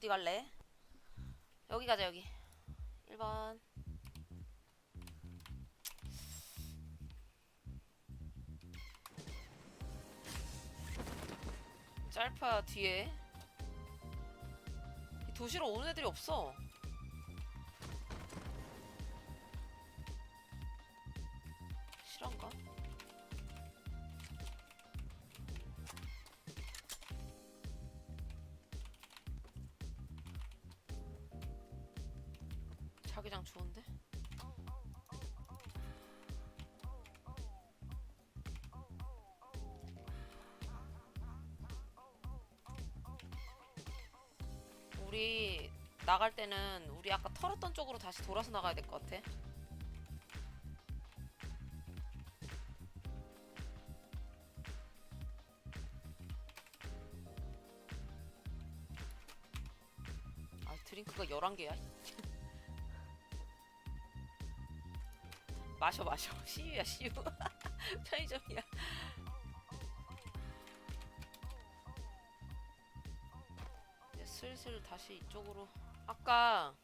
어디 갈래? 여기 가자 여기. 1번. 짤파 뒤에. 이 도시로 오는 애들이 없어 자기장 좋은데? 우리 나갈 때는 우리 아까 털었던 쪽으로 다시 돌아서 나가야 될 것 같아. 아, 드링크가 11개야. 마셔 마셔. 시유야 시유. 편의점이야. 이제 슬슬 다시 이쪽으로. 아까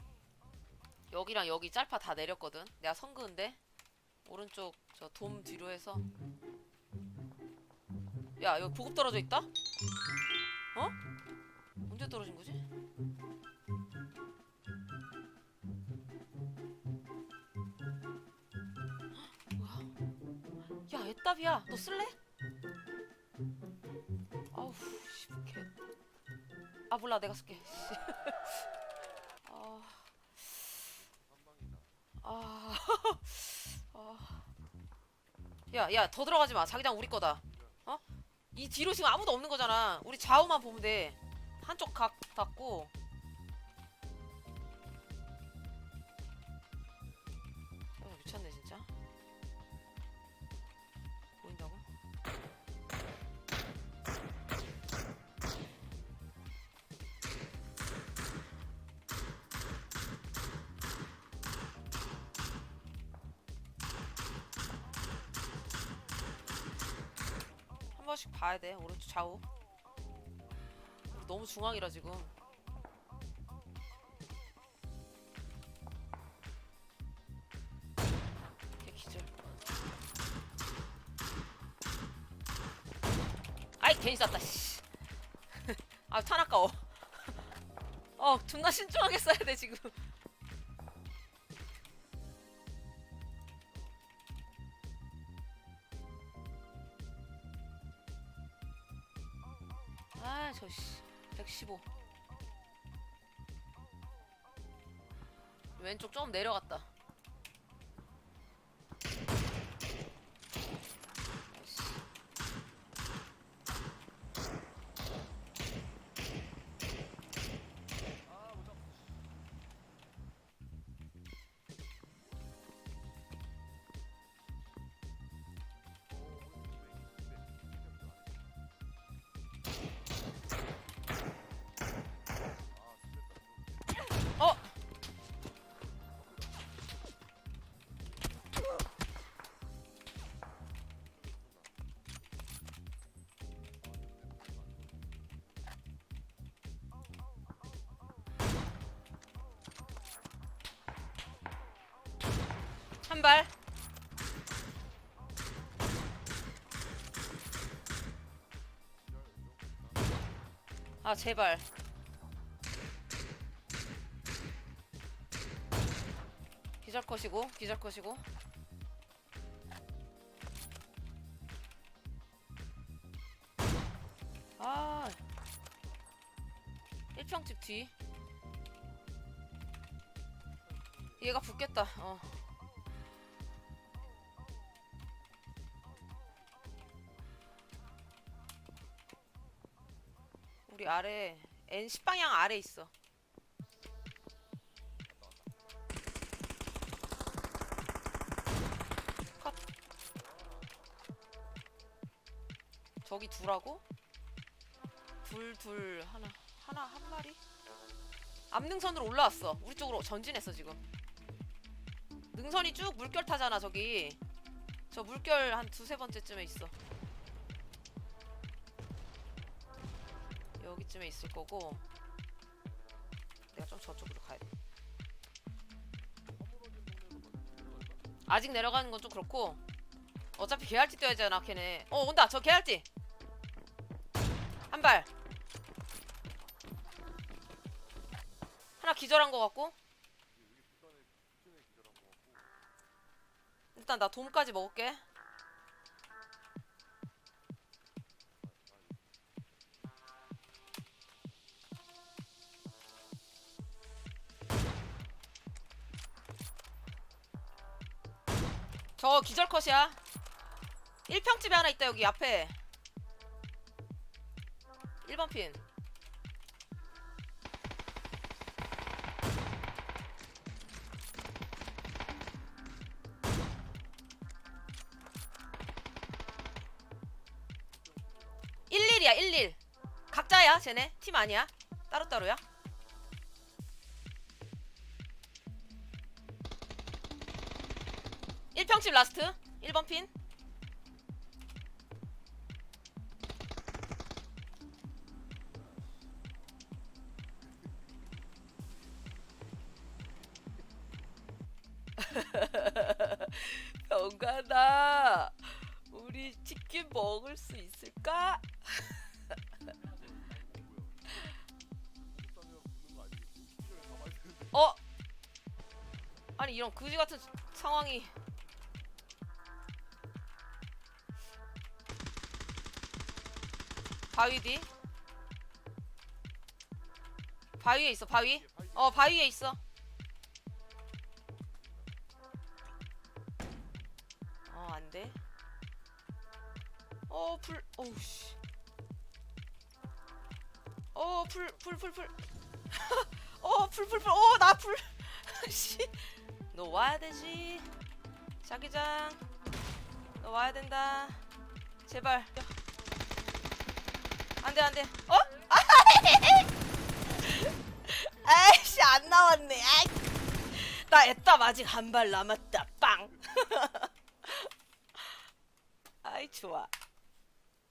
여기랑 여기 짤파 다 내렸거든. 내가 성그은데 오른쪽 저 돔 뒤로 해서. 야 여기 보급 떨어져 있다? 어? 언제 떨어진 거지? 뭐야? 야 애답이야. 너 쓸래? 아우 씨 개. 아 몰라 내가 쓸게. 씨. 아. 아. 아. 야, 야, 더 들어가지 마. 자기장 우리 거다. 어? 이 뒤로 지금 아무도 없는 거잖아. 우리 좌우만 보면 돼. 한쪽 각 닫고. 번씩 봐야 돼. 오른쪽 좌우. 너무 중앙이라 지금. 괜히 쐈다. 씨. 아, 탄 아까워. 어, 존나 신중하게 써야 돼 지금. 저 씨. 115. 왼쪽 좀 내려갔다. 한 발. 아, 제발. 기절 컷이고, 기절 컷이고. 아. 1평집 뒤. 얘가 붙겠다. 어. 우리 아래 N 10 방향 아래 있어. 컷. 저기 둘하고 둘 둘 하나 하나 한 마리 앞능선으로 올라왔어. 우리 쪽으로 전진했어 지금. 능선이 쭉 물결 타잖아 저기. 저 물결 한 두세 번째쯤에 있어. 여기쯤에 있을 거고 내가 좀 저쪽으로 가야 돼. 아직 내려가는 건 좀 그렇고 어차피 개할티 뛰어야 되잖아 걔네. 어 온다 저 개할티. 한 발. 하나 기절한 거 같고. 일단 나 돔까지 먹을게. 저 기절 컷이야. 1평집에 하나 있다 여기 앞에. 1번 핀. 일일이야 일일 각자야 쟤네 팀 아니야 따로따로야 일평집 라스트 1번 핀 병가나 우리 치킨 먹을 수 있을까? 어? 아니 이런 그지 같은 상황이 바위 뒤 바위에 있어 바위 어 바위에 있어 어 안돼 어불 어우씨 어불 불 불불 어, 불, 불, 불. 어, 나 불. 씨. 너 와야 되지. 자기장. 너 와야 된다. 제발. 안 돼, 안 돼. 어? 아이씨, 안 나왔네. 아이. 나 애답 아직 한 발 남았다. 빵. 아이, 좋아.